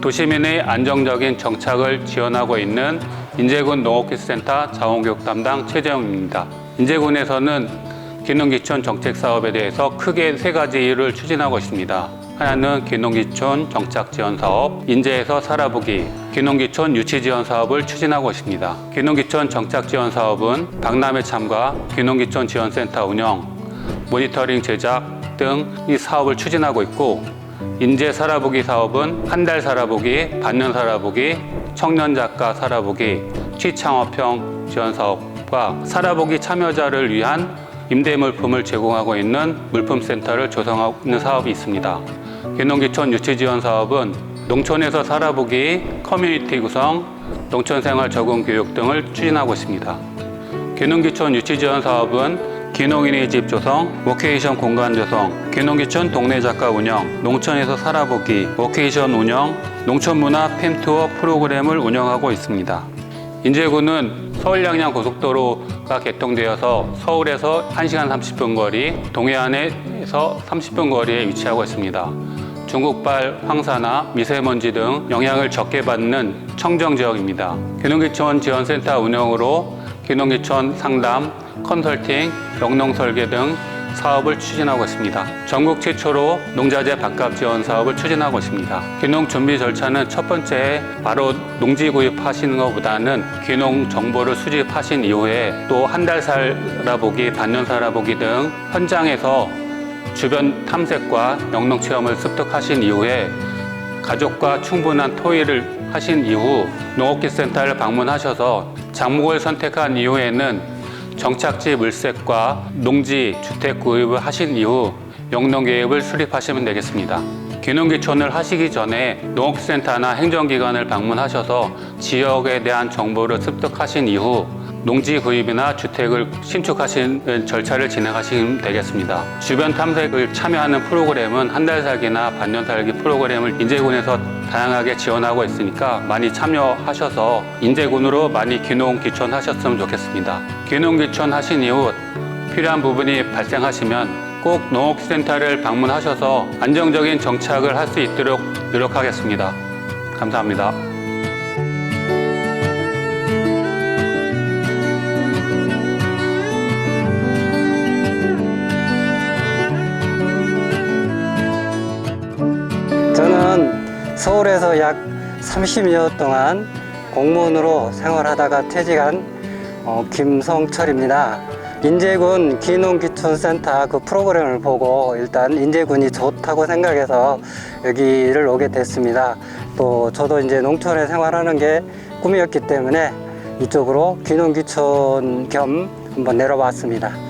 도시민의 안정적인 정착을 지원하고 있는 인제군 농업기술센터 자원교육 담당 최재영입니다. 인제군에서는 기농기촌 정책 사업에 대해서 크게 세 가지를 추진하고 있습니다. 하나는 기농기촌 정착 지원 사업, 인제에서 살아보기, 기농기촌 유치 지원 사업을 추진하고 있습니다. 기농기촌 정착 지원 사업은 박람회 참가, 기농기촌 지원센터 운영, 모니터링 제작 등 이 사업을 추진하고 있고 인재 살아보기 사업은 한 달 살아보기, 반년 살아보기, 청년 작가 살아보기, 취창업형 지원 사업과 살아보기 참여자를 위한 임대 물품을 제공하고 있는 물품센터를 조성하고 있는 사업이 있습니다. 기농기촌 유치 지원 사업은 농촌에서 살아보기, 커뮤니티 구성, 농촌생활 적응 교육 등을 추진하고 있습니다. 기농기촌 유치지원 사업은 기농인의 집 조성, 워케이션 공간 조성, 기농기촌 동네 작가 운영, 농촌에서 살아보기, 워케이션 운영, 농촌문화 펜투어 프로그램을 운영하고 있습니다. 인제군은 서울 양양 고속도로 가 개통되어서 서울에서 1시간 30분 거리, 동해안에서 30분 거리에 위치하고 있습니다. 중국발 황사나 미세먼지 등 영향을 적게 받는 청정 지역입니다. 기농기촌 지원센터 운영으로 기농기촌 상담, 컨설팅, 영농 설계 등 사업을 추진하고 있습니다. 전국 최초로 농자재 밥값 지원 사업을 추진하고 있습니다. 귀농 준비 절차는 첫 번째 바로 농지 구입하시는 것보다는 귀농 정보를 수집하신 이후에 또 한 달 살아보기, 반년 살아보기 등 현장에서 주변 탐색과 영농 체험을 습득하신 이후에 가족과 충분한 토의를 하신 이후 농업기센터를 방문하셔서 작목을 선택한 이후에는 정착지 물색과 농지 주택 구입을 하신 이후 영농 계획을 수립하시면 되겠습니다. 귀농귀촌을 하시기 전에 농업센터나 행정기관을 방문하셔서 지역에 대한 정보를 습득하신 이후 농지 구입이나 주택을 신축하시는 절차를 진행하시면 되겠습니다. 주변 탐색을 참여하는 프로그램은 한 달 살기나 반년 살기 프로그램을 인제군에서 다양하게 지원하고 있으니까 많이 참여하셔서 인제군으로 많이 귀농 귀촌 하셨으면 좋겠습니다. 귀농 귀촌 하신 이후 필요한 부분이 발생하시면 꼭 농업센터를 방문하셔서 안정적인 정착을 할 수 있도록 노력하겠습니다. 감사합니다. 서울에서 약 30여 동안 공무원으로 생활하다가 퇴직한 어, 김성철입니다. 인제군 기농기촌센터 그 프로그램을 보고 일단 인제군이 좋다고 생각해서 여기를 오게 됐습니다. 또 저도 이제 농촌에 생활하는 게 꿈이었기 때문에 이쪽으로 기농기촌 겸 한번 내려봤습니다.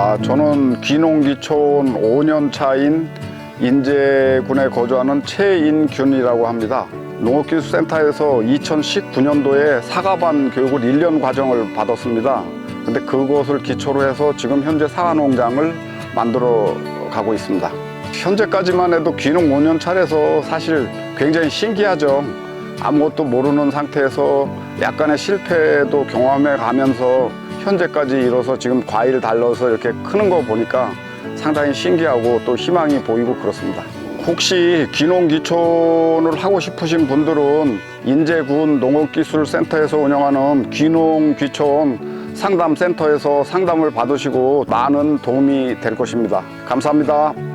아, 저는 귀농귀촌 5년 차인 인제군에 거주하는 최인균이라고 합니다. 농업기술센터에서 2019년도에 사과반 교육을 1년 과정을 받았습니다. 근데 그것을 기초로 해서 지금 현재 사과농장을 만들어 가고 있습니다. 현재까지만 해도 귀농 5년 차라서 사실 굉장히 신기하죠. 아무것도 모르는 상태에서 약간의 실패도 경험해 가면서 현재까지 이뤄서 지금 과일 달러서 이렇게 크는 거 보니까 상당히 신기하고 또 희망이 보이고 그렇습니다. 혹시 귀농귀촌을 하고 싶으신 분들은 인제군 농업기술센터에서 운영하는 귀농귀촌 상담센터에서 상담을 받으시고 많은 도움이 될 것입니다. 감사합니다.